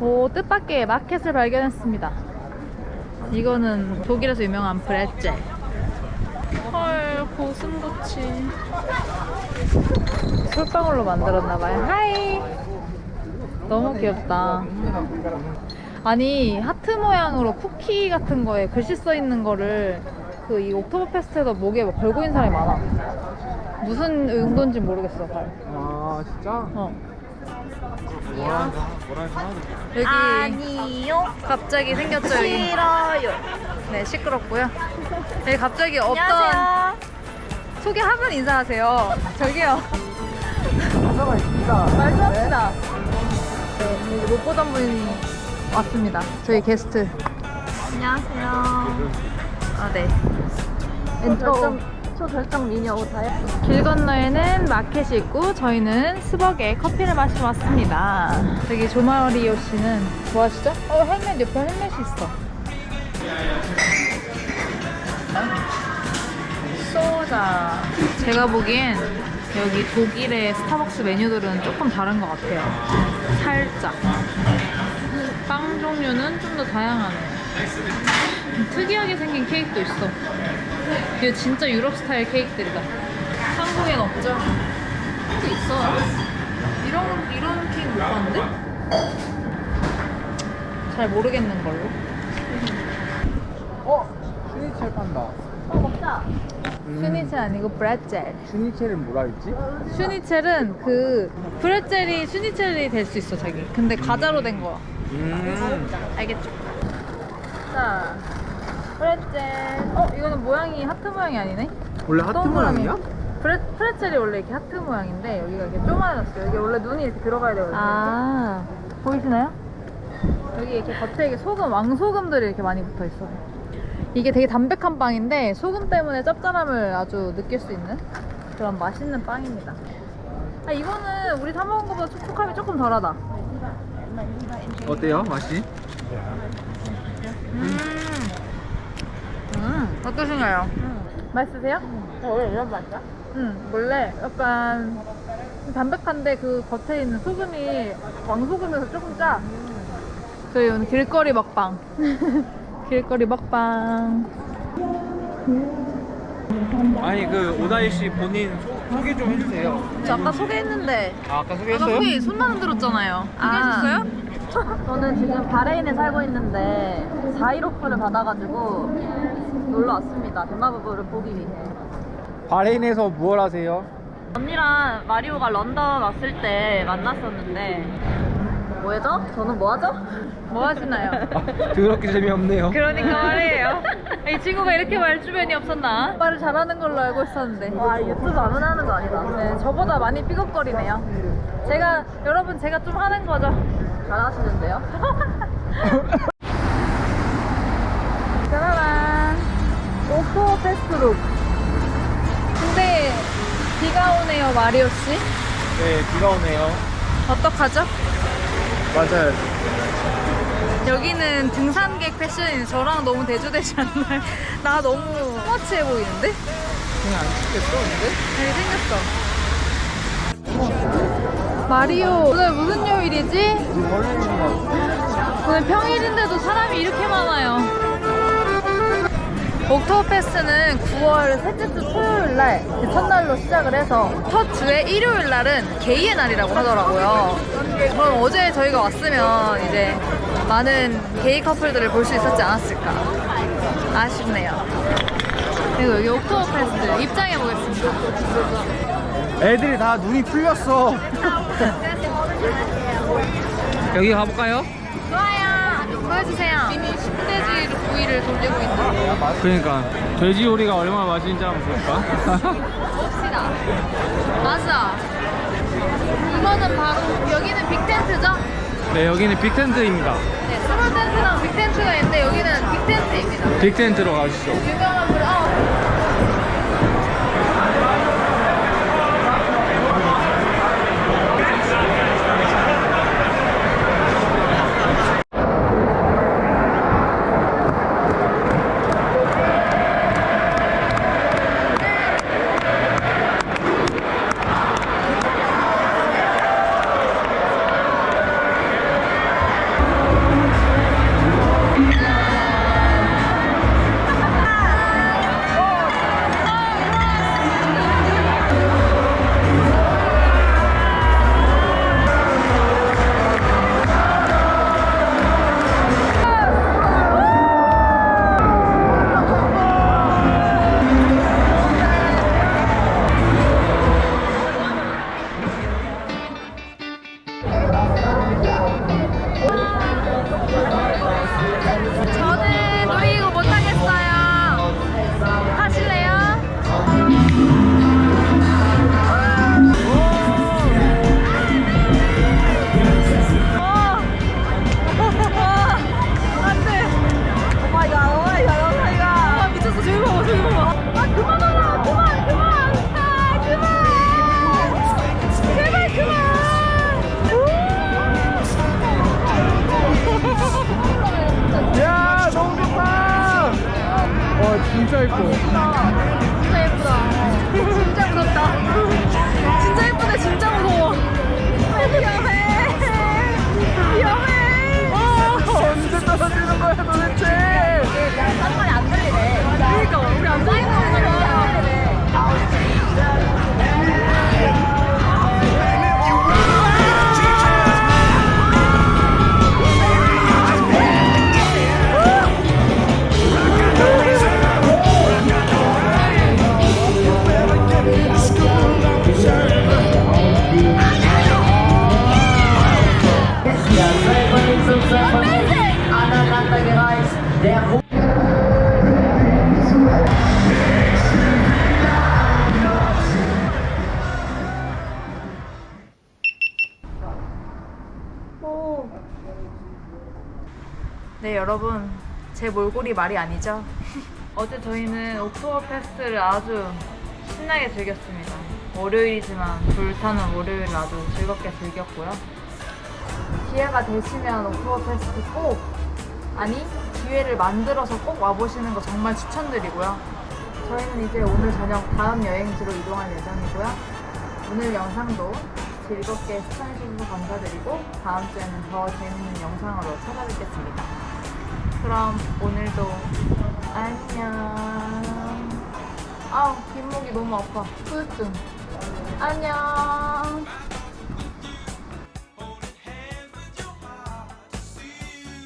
오, 뜻밖의 마켓을 발견했습니다. 이거는 독일에서 유명한 브레첼. 헐, 고슴도치. 솔방울로 만들었나봐요. 하이! 너무 귀엽다. 아니, 하트 모양으로 쿠키 같은 거에 글씨 써 있는 거를 그 이 옥토버 페스트에서 목에 막 걸고 있는 사람이 많아. 무슨 의도인지 모르겠어, 발. 아 진짜? 어. 하나 여기 아니요. 갑자기 생겼죠, 여기. 싫어요. 네, 시끄럽고요. 여기 갑자기 어떤 안녕하세요. 소개하면 인사하세요. 저기요. 가사가 있습니다 말좀 합시다. 네, 여기 못 보던 분이 왔습니다. 저희 게스트. 안녕하세요. 아, 네. 초절 정, 초절정 미녀 예쁘 길 건너에는 마켓이 있고 저희는 스벅에 커피를 마시러 왔습니다. 저기 조마리오 씨는 뭐 하시죠? 어, 헬멧 옆에 헬멧이 있어. 소다. 제가 보기엔 여기 독일의 스타벅스 메뉴들은 조금 다른 것 같아요. 살짝. 빵 종류는 좀 더 다양하네. 음, 특이하게 생긴 케이크도 있어. 이거 진짜 유럽 스타일 케이크들이다. 한국엔 없죠? 또 있어. 이런 이런 케이크 못 봤는데? 잘 모르겠는 걸로. 어? 슈니첼 판다 어, 먹자. 음, 슈니첼 아니고 브레첼. 슈니첼은 뭐라 했지? 슈니첼은 그 브레첼이 슈니첼이 될 수 있어 자기. 근데 과자로 된 거야. 음 알겠죠? 자, 브레첼. 어 이거는 모양이 하트 모양이 아니네? 원래 하트 동그라미. 모양이야? 브레, 프레첼이 원래 이렇게 하트 모양인데 여기가 이렇게 쪼만해졌어요. 여기 원래 눈이 이렇게 들어가야 되거든요. 아. 보이시나요? 여기 이렇게 겉에 이게 소금, 왕소금들이 이렇게 많이 붙어 있어요. 이게 되게 담백한 빵인데 소금 때문에 짭짤함을 아주 느낄 수 있는 그런 맛있는 빵입니다. 아 이거는 우리 사 먹은 것보다 촉촉함이 조금 덜하다. 어때요 맛이? 음, 음 어떠신가요? 맛있으세요? 원래 이런 맛이야? 음 원래 약간 담백한데 그 겉에 있는 소금이 왕소금에서 조금 짜. 저희 오늘 길거리 먹방. 길거리 먹방. 아니 그 오다이 씨 본인 소, 소개 좀 해주세요 저 아까 소개했는데 아 아까 아까 소개했어요? 소개 손만 흔들었잖아요. 아. 소개해줬어요? 저는 지금 바레인에 살고 있는데 4.15표를 받아가지고 놀러 왔습니다. 대마부부를 보기 위해. 바레인에서 무얼 하세요? 언니랑 마리오가 런던 왔을 때 만났었는데 뭐죠? 저는 뭐하죠? 뭐 하시나요? 아, 더럽게 재미없네요 그러니까 말이에요. 이 친구가 이렇게 말주변이 없었나? 말을 잘하는 걸로 알고 있었는데. 와 유튜브 아무나 하는 거 아니다. 네, 저보다 많이 삐걱거리네요. 제가, 여러분, 제가 좀 하는 거죠. 잘하시는데요? 짜라란. 오토 페스트룩. 근데, 비가 오네요, 마리오 씨. 네 비가 오네요 어떡하죠? 맞아요 여기는 등산객 패션이 저랑 너무 대조되지 않나요? 나 너무 스마치해 보이는데? 그냥 안 춥겠어 근데? 잘 생겼어. 마리오, 오늘 무슨 요일이지? 오늘 평일인데도 사람이 이렇게 많아요. 옥토버페스트는 9월 셋째 주 토요일 날, 그 첫날로 시작을 해서 첫 주의 일요일 날은 게이의 날이라고 하더라고요. 그럼 어제 저희가 왔으면 이제 많은 게이 커플들을 볼 수 있었지 않았을까. 아쉽네요. 그리고 여기 옥토버페스트 입장해 보겠습니다. 애들이 다 눈이 풀렸어 여기 가볼까요? 좋아요. 보여주세요. 이미 10대지 부위를 돌리고 있는. 그러니까 돼지 요리가 얼마나 맛있는지 한번 볼까? 봅시다. 맞아. 이거는 바로 여기는 빅텐트죠? 네 여기는 빅텐트입니다 네, 스몰 텐트랑 빅텐트가 있는데 여기는 빅텐트입니다. 빅텐트로 가주시죠 유명한 분, 어. 진짜 예쁘다. 진짜 무섭다. 진짜 예쁘다. 진짜 무서워. 위험해. 위험해. 언제 떨어지는 거야 네 여러분. 제 몰골이 말이 아니죠? 어제 저희는 옥토버 페스트를 아주 신나게 즐겼습니다. 월요일이지만 불타는 월요일을 아주 즐겁게 즐겼고요. 기회가 되시면 옥토버 페스트 꼭 아니 기회를 만들어서 꼭 와보시는 거 정말 추천드리고요 저희는 이제 오늘 저녁 다음 여행지로 이동할 예정이고요 오늘 영상도 즐겁게 시청해주셔서 감사드리고 다음 주에는 더 재밌는 영상으로 찾아뵙겠습니다. 그럼 오늘도 안녕. 아우 뒷목이 너무 아파. 후유증. 안녕.